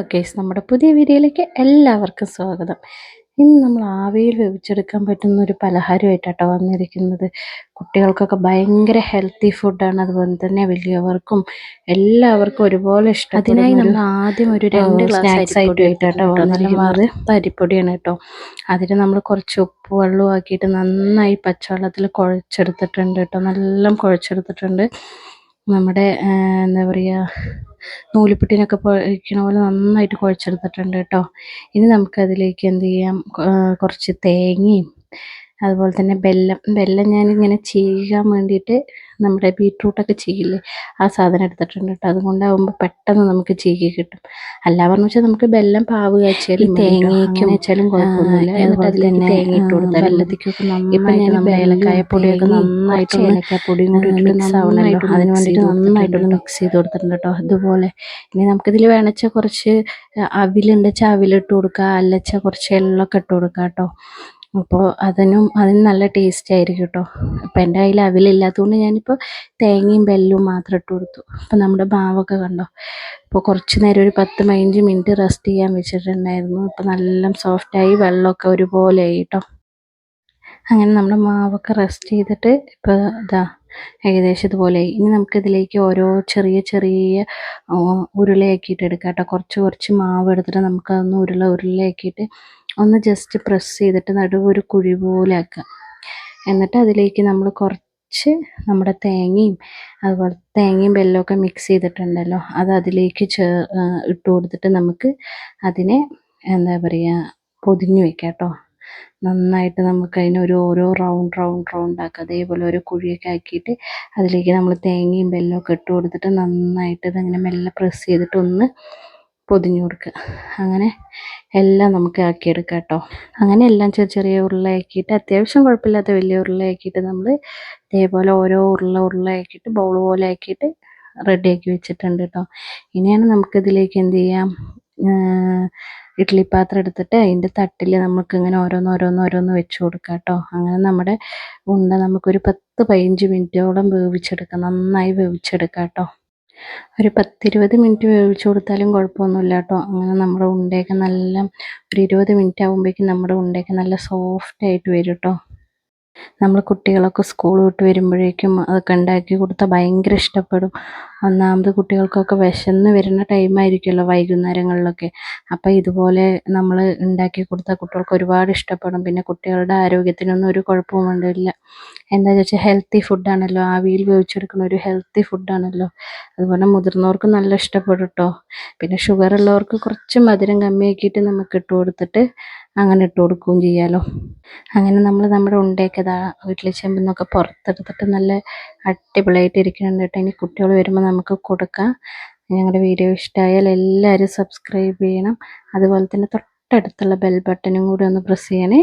Hello case നമ്മുടെ പുതിയ വീഡിയോയിലേക്ക് എല്ലാവർക്കും സ്വാഗതം. ഇന്ന് നമ്മൾ ആവിയിൽ വേവിച്ചെടുക്കാൻ പറ്റുന്ന ഒരു പലഹാരമായിട്ടാട്ടോ വന്നിരിക്കുന്നത്. കുട്ടികൾക്കൊക്കെ ഭയങ്കര ഹെൽത്തി ഫുഡാണ് അതുപോലെ തന്നെ വലിയവർക്കും എല്ലാവർക്കും ഒരുപോലെ ഇഷ്ടം അതിനായി നമ്മൾ ആദ്യം ഒരു രണ്ട് സ്നാക്സ് ആയിട്ടാട്ടോ വന്നിരിക്കുന്നത്. അരിപ്പൊടിയാണ് കേട്ടോ. അതിന് നമ്മൾ കുറച്ച് ഉപ്പ് വെള്ളവും ആക്കിയിട്ട് നന്നായി പച്ചവെള്ളത്തിൽ കുഴച്ചെടുത്തിട്ടുണ്ട് കേട്ടോ. നല്ല കുഴച്ചെടുത്തിട്ടുണ്ട്. നമ്മുടെ എന്താ പറയുക നൂലിപ്പുട്ടിനൊക്കെ കുഴക്കണ പോലെ നന്നായിട്ട് കുഴച്ചെടുത്തിട്ടുണ്ട് കേട്ടോ. ഇനി നമുക്കതിലേക്ക് എന്ത് ചെയ്യാം? കുറച്ച് തേങ്ങയും അതുപോലെ തന്നെ ബെല്ലം ബെല്ലം ഞാനിങ്ങനെ ചെയ്യാൻ വേണ്ടിയിട്ട് നമ്മുടെ ബീട്രൂട്ടൊക്കെ ചെയ്യില്ലേ ആ സാധനം എടുത്തിട്ടുണ്ട് കേട്ടോ. അതുകൊണ്ടാകുമ്പോൾ പെട്ടെന്ന് നമുക്ക് ചീകി കിട്ടും. അല്ല പറഞ്ഞു വെച്ചാൽ നമുക്ക് ബെല്ലം പാവ് കാച്ചാലും തേങ്ങയ്ക്കും വെച്ചാലും കുഴപ്പമൊന്നുമില്ല. എന്നിട്ട് അതിലേക്ക് തേങ്ങ ഇട്ട് കൊടുത്താൽ വെള്ളത്തിക്കൊക്കെ നന്നായിട്ട് ഏലക്കായ പൊടിയൊക്കെ നന്നായിട്ട് ഏലക്കായപ്പൊടിയും കൂടി മിക്സ് ആവണമല്ലോ അതിന് വേണ്ടിയിട്ട് നന്നായിട്ടൊന്ന് മിക്സ് ചെയ്ത് കൊടുത്തിട്ടുണ്ട് കേട്ടോ. അതുപോലെ ഇനി നമുക്കിതിൽ വേണച്ച കുറച്ച് അവിലുണ്ടെച്ചാൽ അവിലിട്ട് കൊടുക്കുക അല്ലച്ച കുറച്ച് എള്ളൊക്കെ ഇട്ട് കൊടുക്കുക കേട്ടോ. അപ്പോൾ അതിനും അതിന് നല്ല ടേസ്റ്റ് ആയിരിക്കും കേട്ടോ അപ്പോൾ എന്റെ കയ്യിൽ അവിലില്ലാത്തതുകൊണ്ട് ഞാനിപ്പോൾ തേങ്ങയും ബെല്ലും മാത്രം ഇട്ട് കൊടുത്തു. അപ്പോൾ നമ്മുടെ മാവൊക്കെ കണ്ടോ? അപ്പോൾ കുറച്ച് നേരം ഒരു പത്ത് പതിനഞ്ച് മിനിറ്റ് റെസ്റ്റ് ചെയ്യാൻ വെച്ചിട്ടുണ്ടായിരുന്നു. അപ്പോൾ നല്ല സോഫ്റ്റായി വെള്ളമൊക്കെ ഒരുപോലെ ആയി കേട്ടോ അങ്ങനെ നമ്മുടെ മാവൊക്കെ റെസ്റ്റ് ചെയ്തിട്ട് ഇപ്പോൾ ഇതാ ഏകദേശം ഇതുപോലെ ഇനി നമുക്കിതിലേക്ക് ഓരോ ചെറിയ ചെറിയ ഉരുളയാക്കിയിട്ട് എടുക്കാം കേട്ടോ കുറച്ച് കുറച്ച് മാവ് എടുത്തിട്ട് നമുക്കതൊന്ന് ഉരുള ഉരുളയാക്കിയിട്ട് ഒന്ന് ജസ്റ്റ് പ്രസ് ചെയ്തിട്ട് നടുവ് ഒരു കുഴി പോലെ ആക്കുക. എന്നിട്ട് അതിലേക്ക് നമ്മൾ കുറച്ച് നമ്മുടെ തേങ്ങയും അതുപോലെ തേങ്ങയും വെല്ലമൊക്കെ മിക്സ് ചെയ്തിട്ടുണ്ടല്ലോ അത് അതിലേക്ക് ചേ ഇട്ട് കൊടുത്തിട്ട് നമുക്ക് അതിനെ എന്താ പറയുക പൊതിഞ്ഞു വെക്കാം കേട്ടോ. നന്നായിട്ട് നമുക്ക് അതിനൊരു ഓരോ റൗണ്ട് റൗണ്ട് റൗണ്ട് ആക്കുക അതേപോലെ ഒരു കുഴിയൊക്കെ ആക്കിയിട്ട് അതിലേക്ക് നമ്മൾ തേങ്ങയും വെല്ലമൊക്കെ ഇട്ട് കൊടുത്തിട്ട് നന്നായിട്ട് ഇതിങ്ങനെ മെല്ലെ പ്രസ് ചെയ്തിട്ട് ഒന്ന് പൊതിഞ്ഞു കൊടുക്കുക. അങ്ങനെ എല്ലാം നമുക്ക് ആക്കിയെടുക്കാം കേട്ടോ. അങ്ങനെ എല്ലാം ചെറിയ ചെറിയ ഉരുളയാക്കിയിട്ട് അത്യാവശ്യം കുഴപ്പമില്ലാത്ത വലിയ ഉരുളയാക്കിയിട്ട് നമ്മൾ ഇതേപോലെ ഓരോ ഉരുള ഉരുളയാക്കിയിട്ട് ബൗൾ പോലെ ആക്കിയിട്ട് റെഡിയാക്കി വെച്ചിട്ടുണ്ട് കേട്ടോ. ഇനിയാണ് നമുക്കിതിലേക്ക് എന്ത് ചെയ്യാം? ഇഡ്ഡലി പാത്രം എടുത്തിട്ട് അതിന്റെ തട്ടിൽ നമുക്ക് ഇങ്ങനെ ഓരോന്ന് ഓരോന്ന് ഓരോന്ന് വെച്ച് കൊടുക്കാം കേട്ടോ. അങ്ങനെ നമ്മുടെ ഉണ്ട നമുക്കൊരു പത്ത് പതിനഞ്ച് മിനിറ്റോളം വേവിച്ചെടുക്കാം. നന്നായി വേവിച്ചെടുക്കാം കേട്ടോ. ഒരു പത്തിരുപത് മിനിറ്റ് വേവിച്ച് കൊടുത്താലും കുഴപ്പമൊന്നുമില്ല കേട്ടോ. അങ്ങനെ നമ്മുടെ ഉണ്ടയൊക്കെ നല്ല ഒരു ഇരുപത് മിനിറ്റ് ആകുമ്പോഴേക്കും നമ്മുടെ ഉണ്ടയൊക്കെ നല്ല സോഫ്റ്റ് ആയിട്ട് വരും കേട്ടോ. നമ്മൾ കുട്ടികളൊക്കെ സ്കൂൾ വിട്ട് വരുമ്പോഴേക്കും അതൊക്കെ ഉണ്ടാക്കി കൊടുത്താൽ ഭയങ്കര ഇഷ്ടപ്പെടും. ഒന്നാമത് കുട്ടികൾക്കൊക്കെ വിശന്ന് വരുന്ന ടൈമായിരിക്കുമല്ലോ വൈകുന്നേരങ്ങളിലൊക്കെ. അപ്പോൾ ഇതുപോലെ നമ്മൾ ഉണ്ടാക്കി കൊടുത്താൽ കുട്ടികൾക്ക് ഒരുപാട് ഇഷ്ടപ്പെടും. പിന്നെ കുട്ടികളുടെ ആരോഗ്യത്തിനൊന്നും ഒരു കുഴപ്പവും ഉണ്ടാവില്ല എന്താ വെച്ചാൽ ഹെൽത്തി ഫുഡാണല്ലോ ആവിയിൽ വേവിച്ചെടുക്കുന്ന ഒരു ഹെൽത്തി ഫുഡാണല്ലോ അതുപോലെ മുതിർന്നവർക്ക് നല്ല ഇഷ്ടപ്പെടും കേട്ടോ പിന്നെ ഷുഗർ ഉള്ളവർക്ക് കുറച്ച് മധുരം കമ്മിയാക്കിയിട്ട് നമുക്ക് ഇട്ട് കൊടുത്തിട്ട് അങ്ങനെ ഇട്ട് കൊടുക്കുകയും ചെയ്യാമല്ലോ അങ്ങനെ നമ്മൾ നമ്മുടെ ഉണ്ടയൊക്കെ വീട്ടിലെ ചെമ്പിൽ നിന്നൊക്കെ പുറത്തെടുത്തിട്ട് നല്ല അടിപൊളിയായിട്ട് ഇരിക്കുന്നുണ്ട് കേട്ടോ ഇനി കുട്ടികൾ വരുമ്പോൾ നമുക്ക് കൊടുക്കാം. ഞങ്ങളുടെ വീഡിയോ ഇഷ്ടമായാൽ എല്ലാവരും സബ്സ്ക്രൈബ് ചെയ്യണം. അതുപോലെ തന്നെ തൊട്ടടുത്തുള്ള ബെൽ ബട്ടനും കൂടി ഒന്ന് പ്രസ് ചെയ്യണേ.